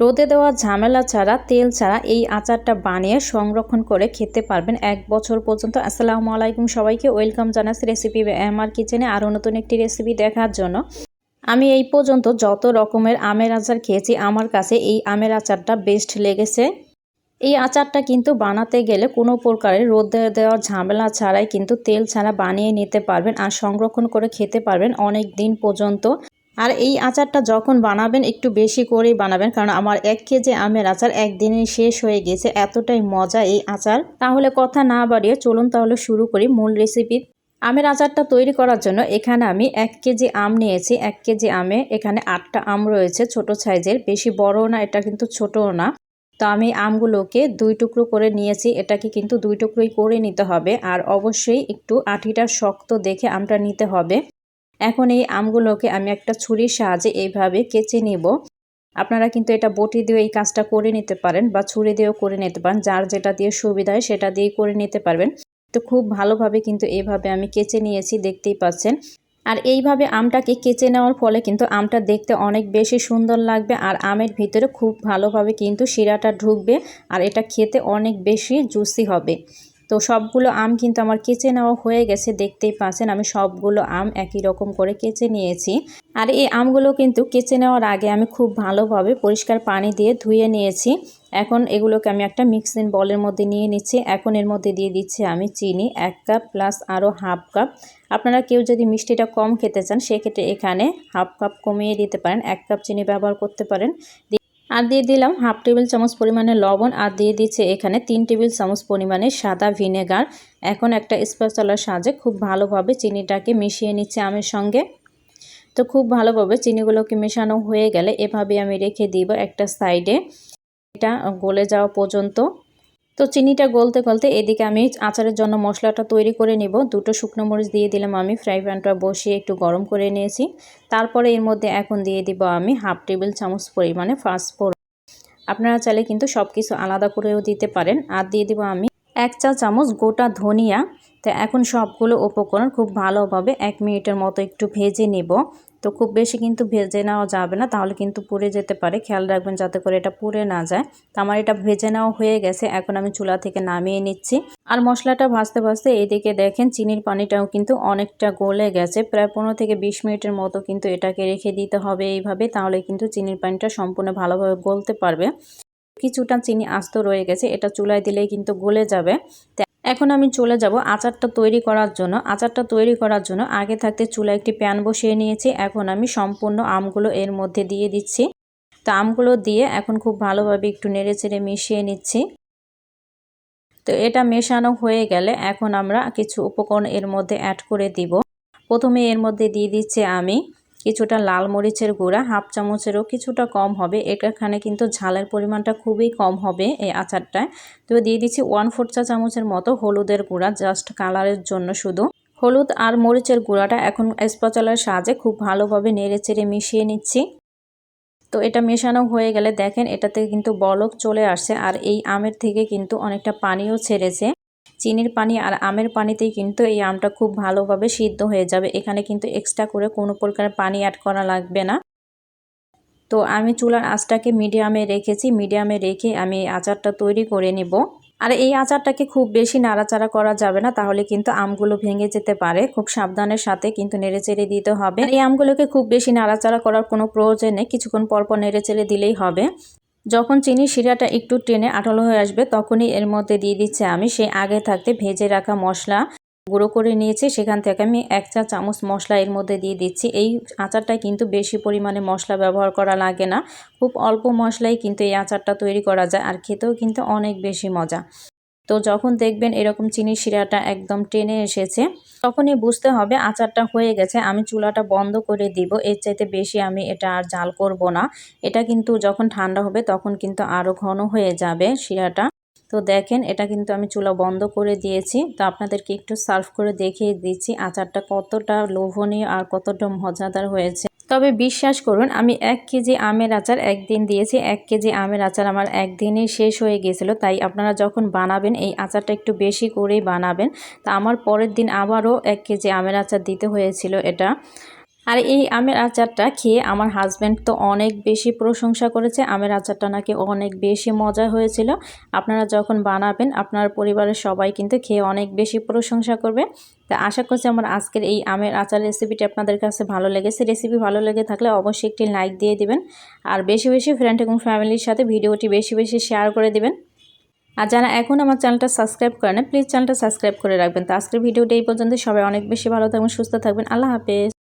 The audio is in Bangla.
রোদে দেওয়া ঝামেলা ছাড়া, তেল ছাড়া এই আচারটা বানিয়ে সংরক্ষণ করে খেতে পারবেন এক বছর পর্যন্ত। আসসালামু আলাইকুম সবাইকে, ওয়েলকাম জানাচ্ছি রেসিপি আমার কিচেনে আরও নতুন একটি রেসিপি দেখার জন্য। আমি এই পর্যন্ত যত রকমের আমের আচার খেয়েছি, আমার কাছে এই আমের আচারটা বেস্ট লেগেছে। এই আচারটা কিন্তু বানাতে গেলে কোনো প্রকারের রোদে দেওয়ার ঝামেলা ছাড়াই কিন্তু তেল ছাড়া বানিয়ে নিতে পারবেন আর সংরক্ষণ করে খেতে পারবেন অনেক দিন পর্যন্ত। আর এই আচারটা যখন বানাবেন, একটু বেশি করেই বানাবেন, কারণ আমার এক কেজি আমের আচার একদিনেই শেষ হয়ে গেছে, এতটাই মজা এই আচার। তাহলে কথা না বাড়িয়ে চলুন তাহলে শুরু করি মূল রেসিপি আমের আচারটা তৈরি করার জন্য এখানে আমি এক কেজি আম নিয়েছি, এক কেজি আমে এখানে আটটা আম রয়েছে, ছোট সাইজের, বেশি বড় না, এটা কিন্তু ছোটও না। তো আমি আমগুলোকে দুই টুকরো করে নিয়েছি, এটাকে কিন্তু দুই টুকরোই করে নিতে হবে, আর অবশ্যই একটু আঠিটা শক্ত দেখে আমটা নিতে হবে। এখন এই আমগুলোকে আমি একটা ছুরির সাহায্যে এইভাবে কেচে নিব। আপনারা কিন্তু এটা বটি দিয়ে এই কাজটা করে নিতে পারেন বা ছুরি দিয়েও করে নিতে পারেন। যার যেটা দিয়ে সুবিধা হয় সেটা দিয়ে করে নিতে পারবেন। তো খুব ভালোভাবে কিন্তু এইভাবে আমি কেচে নিয়েছি, দেখতেই পাচ্ছেন। আর এইভাবে আমটাকে কেচে নেওয়ার ফলে কিন্তু আমটা দেখতে অনেক বেশি সুন্দর লাগবে আর আমের ভিতরে খুব ভালোভাবে কিন্তু শিরাটা ঢুকবে আর এটা খেতে অনেক বেশি জুসি হবে। তো সবগুলো আম কিন্তু আমার কেচে নেওয়া হয়ে গেছে, দেখতেই পাচ্ছেন। আমি সবগুলো আম একই রকম করে কেচে নিয়েছি। আর এই আমগুলো কিন্তু কেচে নেওয়ার আগে আমি খুব ভালোভাবে পরিষ্কার পানি দিয়ে ধুয়ে নিয়েছি। এখন এগুলোকে আমি একটা মিক্সিং বলের মধ্যে নিয়ে নিচ্ছি। এখন এর মধ্যে দিয়ে দিচ্ছি আমি চিনি, এক কাপ প্লাস আরও হাফ কাপ। আপনারা কেউ যদি মিষ্টিটা কম খেতে চান, সেক্ষেত্রে এখানে হাফ কাপ কমিয়ে দিতে পারেন। এক কাপ চিনি ব্যবহার করতে পারেন। আর দিয়ে দিলাম হাফ টেবিল চামচ পরিমাণে লবণ আর দিয়ে দিচ্ছে এখানে তিন টেবিল চামচ পরিমাণে সাদা ভিনেগার। এখন একটা স্পেশালার সাহায্যে খুব ভালোভাবে চিনিটাকে মিশিয়ে নিচ্ছে আমের সঙ্গে। তো খুব ভালোভাবে চিনিগুলোকে মেশানো হয়ে গেলে এভাবে আমি রেখে দিব একটা সাইডে। এটা গলে যাওয়া পর্যন্ত। তো চিনিটা গলতে গলতে এদিকে আমি আচারের জন্য মশলাটা তৈরি করে নেব। দুটো শুকনো মরিচ দিয়ে দিলাম আমি, ফ্রাই প্যানটা বসিয়ে একটু গরম করে নিয়েছি। তারপরে এর মধ্যে এখন দিয়ে দিব আমি হাফ টেবিল চামচ পরিমাণে ফাস্টফোড়ন আপনারা চাইলে কিন্তু সব কিছু আলাদা করেও দিতে পারেন। আর দিয়ে দিব আমি এক চা চামচ গোটা ধনিয়া। তো এখন সবগুলো উপকরণ খুব ভালোভাবে এক মিনিটের মতো একটু ভেজে নেব। তো খুব বেশি কিন্তু ভেজে নেওয়া যাবে না, তাহলে কিন্তু পুড়ে যেতে পারে। খেয়াল রাখবেন যাতে করে এটা পুড়ে না যায়। তো আমার এটা ভেজে নেওয়া হয়ে গেছে, এখন আমি চুলা থেকে নামিয়ে নিচ্ছি। আর মশলাটা ভাজতে ভাজতে এইদিকে দেখেন চিনির পানিটাও কিন্তু অনেকটা গলে গেছে। প্রায় পনেরো থেকে বিশ মিনিটের মতো কিন্তু এটাকে রেখে দিতে হবে এইভাবে, তাহলে কিন্তু চিনির পানিটা সম্পূর্ণ ভালোভাবে গলতে পারবে। কিছুটা চিনি আস্ত রয়ে গেছে, এটা চুলায় দিলেই কিন্তু গলে যাবে। এখন আমি চলে যাব আচারটা তৈরি করার জন্য। আচারটা তৈরি করার জন্য আগে থাকতে চুলা একটি প্যান বসিয়ে নিয়েছি। এখন আমি সম্পূর্ণ আমগুলো এর মধ্যে দিয়ে দিচ্ছি। তো আমগুলো দিয়ে এখন খুব ভালোভাবে একটু নেড়ে চেড়ে মিশিয়ে নিচ্ছি। তো এটা মেশানো হয়ে গেলে এখন আমরা কিছু উপকরণ এর মধ্যে অ্যাড করে দিব। প্রথমে এর মধ্যে দিয়ে দিচ্ছি আমি কিছুটা লাল মরিচের গুঁড়া, হাফ চামচেরও কিছুটা কম হবে। এখানে কিন্তু ঝালের পরিমাণটা খুবই কম হবে এই আচারটায়। তো দিয়ে দিচ্ছি ওয়ান ফোর চা চামচের মতো হলুদের গুঁড়া জাস্ট কালারের জন্য শুধু। হলুদ আর মরিচের গুঁড়াটা এখন স্পচলার সাহায্যে খুব ভালোভাবে নেড়ে চেড়ে মিশিয়ে নিচ্ছি। তো এটা মেশানো হয়ে গেলে দেখেন এটাতে কিন্তু বলক চলে আসছে আর এই আমের থেকে কিন্তু অনেকটা পানিও ছেড়েছে। চিনির পানি আর আমের পানিতেই কিন্তু এই আমটা খুব ভালোভাবে সিদ্ধ হয়ে যাবে। এখানে কিন্তু এক্সট্রা করে কোনো প্রকার পানি অ্যাড করা লাগবে না। তো আমি চুলার আঁচটাকে মিডিয়ামে রেখেছি। মিডিয়ামে রেখে আমি আচারটা তৈরি করে নিব। আর এই আচারটাকে খুব বেশি নাড়াচাড়া করা যাবে না, তাহলে কিন্তু আমগুলো ভেঙে যেতে পারে। খুব সাবধানের সাথে কিন্তু নেড়েচেড়ে দিতে হবে। এই আমগুলোকে খুব বেশি নাড়াচাড়া করার কোনো প্রয়োজন নেই। কিছুক্ষণ পরপর নেড়েচেড়ে দিলেই হবে। যখন চিনি শিরাটা একটু টেনে আঠালো হয়ে আসবে, তখনই এর মধ্যে দিয়ে দিচ্ছে আমি সেই আগে থাকতে ভেজে রাখা মশলা। গুঁড়ো করে নিয়েছি, সেখান থেকে আমি এক চা চামচ মশলা এর মধ্যে দিয়ে দিচ্ছি। এই আচারটায় কিন্তু বেশি পরিমাণে মশলা ব্যবহার করা লাগে না। খুব অল্প মশলাই কিন্তু এই আচারটা তৈরি করা যায়, আর খেতেও কিন্তু অনেক বেশি মজা। তো যখন দেখবেন এরকম চিনি শিরাটা একদম টেনে এসেছে, তখনই বুঝতে হবে আচারটা হয়ে গেছে, আমি চুলাটা বন্ধ করে দিব, এর চাইতে বেশি আমি এটা আর জাল করব না। এটা কিন্তু যখন ঠান্ডা হবে তখন কিন্তু আরও ঘন হয়ে যাবে শিরাটা। তো দেখেন, এটা কিন্তু আমি চুলা বন্ধ করে দিয়েছি। তো আপনাদেরকে একটু সার্ভ করে দেখিয়ে দিচ্ছি আচারটা কতটা লোভনীয় আর কতটা মজাদার হয়েছে। তবে বিশ্বাস করুন, আমি এক কেজি আমের আচার একদিন দিয়েছি। এক কেজি আমের আচার আমার একদিনেই শেষ হয়ে গিয়েছিল তাই আপনারা যখন বানাবেন, এই আচারটা একটু বেশি করেই বানাবেন। তা আমার পরের দিন আবারও এক কেজি আমের আচার দিতে হয়েছিল এটা। আর এই আমের আচারটা খেয়ে আমার হাজব্যান্ড তো অনেক বেশি প্রশংসা করেছে। আমের আচারটা নাকি অনেক বেশি মজা হয়েছিল। আপনারা যখন বানাবেন, আপনার পরিবারের সবাই কিন্তু খেয়ে অনেক বেশি প্রশংসা করবে। তা আশা করছি আমার আজকের এই আমের আচার রেসিপিটি আপনাদের কাছে ভালো লেগেছে। রেসিপি ভালো লেগে থাকলে অবশ্যই একটি লাইক দিয়ে দিবেন। আর বেশি বেশি ফ্রেন্ড এবং ফ্যামিলির সাথে ভিডিওটি বেশি বেশি শেয়ার করে দিবেন। আর যারা এখন আমার চ্যানেলটা সাবস্ক্রাইব করেন প্লিজ চ্যানেলটা সাবস্ক্রাইব করে রাখবেন। তো আজকের ভিডিওটা এই পর্যন্ত সবাই অনেক বেশি ভালো থাকবেন, সুস্থ থাকবেন। আল্লাহ হাফেজ।